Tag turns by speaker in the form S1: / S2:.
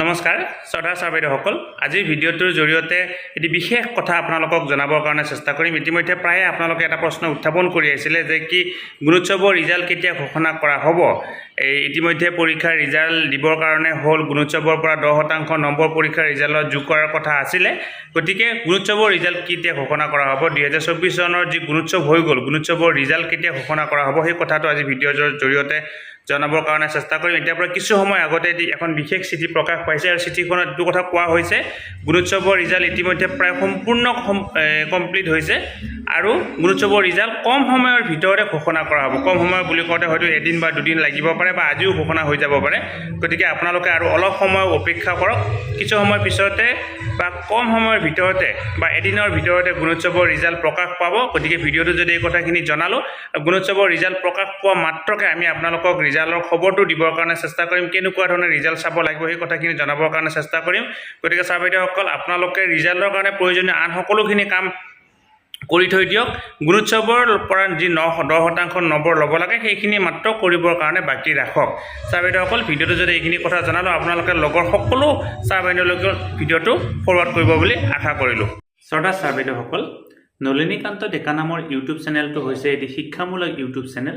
S1: নমস্কাৰ শ্ৰদ্ধা ছাৰ বাইদেউসকল আজিৰ ভিডিঅ'টোৰ জৰিয়তে এটি বিশেষ কথা আপোনালোকক জনাবৰ কাৰণে চেষ্টা কৰিম। ইতিমধ্যে প্ৰায়ে আপোনালোকে এটা প্ৰশ্ন উত্থাপন কৰি আহিছিলে যে কি গুণোৎসৱৰ ৰিজাল্ট কেতিয়া ঘোষণা কৰা হ'ব? এই ইতিমধ্যে পৰীক্ষাৰ ৰিজাল্ট দিবৰ কাৰণে হ'ল গুণোৎসৱৰ পৰা দহ শতাংশ নম্বৰ পৰীক্ষাৰ ৰিজাল্টত যোগ কৰাৰ কথা আছিলে। গতিকে গুণোৎসৱৰ ৰিজাল্ট কেতিয়া ঘোষণা কৰা হ'ব? দুহেজাৰ চৌব্বিছ চনৰ যি গুণোৎসৱ হৈ গ'ল গুণোৎসৱৰ ৰিজাল্ট কেতিয়া ঘোষণা কৰা হ'ব? সেই কথাটো আজি ভিডিঅ'ৰ জৰিয়তে জনাবৰ কাৰণে চেষ্টা কৰিম। এতিয়াৰ পৰা কিছু সময় আগতে এখন বিশেষ চিঠি প্ৰকাশ পাইছে আৰু চিঠিখনত এইটো কথা কোৱা হৈছে। গুণোৎসৱৰ ৰিজাল্ট ইতিমধ্যে প্ৰায় সম্পূৰ্ণ কমপ্লিট হৈছে। আৰু গুণোৎসৱৰ ৰিজাল্ট কম সময়ৰ ভিতৰতে ঘোষণা কৰা হ'ব। কম সময় বুলি কওঁতে হয়তো এদিন বা দুদিন লাগিব পাৰে বা আজিও ঘোষণা হৈ যাব পাৰে। গতিকে আপোনালোকে আৰু অলপ সময় অপেক্ষা কৰক। কিছু সময় পিছতে বা কম সময়ৰ ভিতৰতে বা এদিনৰ ভিতৰতে গুণোৎসৱৰ ৰিজাল্ট প্ৰকাশ পাব। গতিকে ভিডিঅ'টো যদি এই কথাখিনি জনালোঁ গুণোৎসৱৰ ৰিজাল্ট প্ৰকাশ পোৱা মাত্ৰকে আমি আপোনালোকক ৰিজাল্টৰ খবৰটো দিবৰ কাৰণে চেষ্টা কৰিম। কেনেকুৱা ধৰণে ৰিজাল্ট চাব লাগিব সেই কথাখিনি জনাবৰ কাৰণে চেষ্টা কৰিম। গতিকে ছাৰ বাইদেউসকল আপোনালোকে ৰিজাল্টৰ কাৰণে প্ৰয়োজনীয় আন সকলোখিনি কাম কৰি থৈ দিয়ক। গুণোৎসৱৰ পৰা যি ন দহ শতাংশ নম্বৰ ল'ব লাগে, সেইখিনি মাত্ৰ কৰিবৰ কাৰণে বাকী ৰাখক। ছাৰ বাইদেউসকল, ভিডিঅ'টো যদি এইখিনি কথা জনালোঁ, আপোনালোকে লগৰ সকলো ছাৰ বাইদেউলৈকে ভিডিঅ'টো ফৰৱাৰ্ড কৰিব বুলি আশা কৰিলোঁ। শ্ৰদ্ধা ছাৰ বাইদেউসকল, নলিনীকান্ত ডেকা নামৰ ইউটিউব চেনেলটো হৈছে এটি শিক্ষামূলক ইউটিউব চেনেল